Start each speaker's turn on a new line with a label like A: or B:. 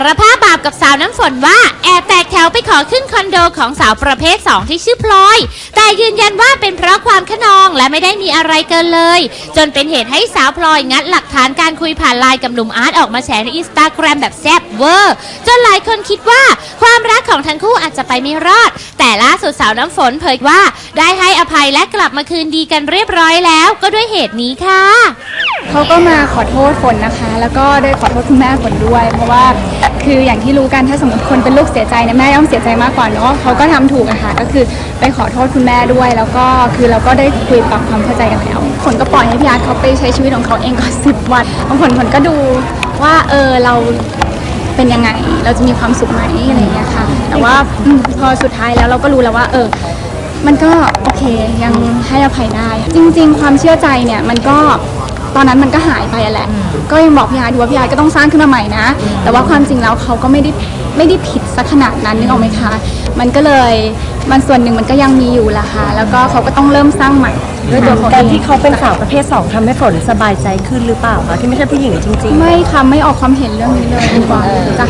A: ารภาพบาปกับสาวน้ำฝนว่าแอบแตกแถวไปขอขึ้นคอนโดของสาวประเภท 2 ที่ชื่อพลอย แต่ยืนยันว่าเป็นเพราะความขนองและไม่ได้มีอะไรเกินเลย จนเป็นเหตุให้สาวพลอยงัดหลักฐานการคุยผ่านไลน์กับหนุ่มอาร์ตออกมาแฉในอินสตาแกรมแบบแซ่บเวอร์ จนหลายคนคิดว่าความรักของทั้งคู่อาจจะไปไม่รอด แต่ล่าสุดสาวน้ำฝนเผยว่า ได้ให้อภัยและกลับมาคืนดีกันเรียบร้อยแล้ว ก็ด้วยเหตุนี้ค่ะ
B: เขาก็มาขอโทษฝนนะคะ แล้วก็ได้ขอโทษคุณแม่ฝนด้วย เพราะว่าคืออย่างที่รู้กันถ้าสมมติคนเป็นลูกเสียใจเนี่ยแม่ย่อมเสียใจมากกว่าเนาะเขาก็ทำถูกอะค่ะก็คือไปขอโทษคุณแม่ด้วย แล้วก็คือเราก็ได้คุยปรับความเข้าใจกันแล้วฝนก็ปล่อยให้พี่อาร์ตเขาไปใช้ชีวิตของเขาเองก่อนสิบวันบางคนฝนก็ดูว่าเออเรา เป็นยังไง เราจะมีความสุขไหมอะไรอย่างเงี้ยค่ะ แต่ว่าอมพอสุดท้ายแล้วเราก็รู้แล้วว่า เออ มันก็โอเคยังให้อภัยได้ จริง ๆ ความเชื่อใจเนี่ย มันก็ ตอนนั้นมันก็หายไปอะแหละ ก็ยังบอกพี่อาร์ตอยู่ว่าพี่อาร์ตก็ต้องสร้างขึ้นมาใหม่นะ แต่ว่าความจริงแล้วเขาก็ไม่ได้ไม่ได้ผิดสักขนาดนั้นนึกออกไหมคะ มันก็เลยมันส่วนหนึ่งมันก็ยังมีอยู่ละค่ะ แล้วก็เขาก็ต้องเริ่มสร้างใหม่ด้วยตัวเขาเอง
C: การที่เขาเป็นสาวประเภทสองทำให้ฝนสบายใจขึ้นหรือเปล่าคะที่ไม่ใช่ผู้หญิงจริง ๆ
B: ไม่ค่ะไม่ออกความเห็นเรื่องนี้เลยดีกว่าจ้ะ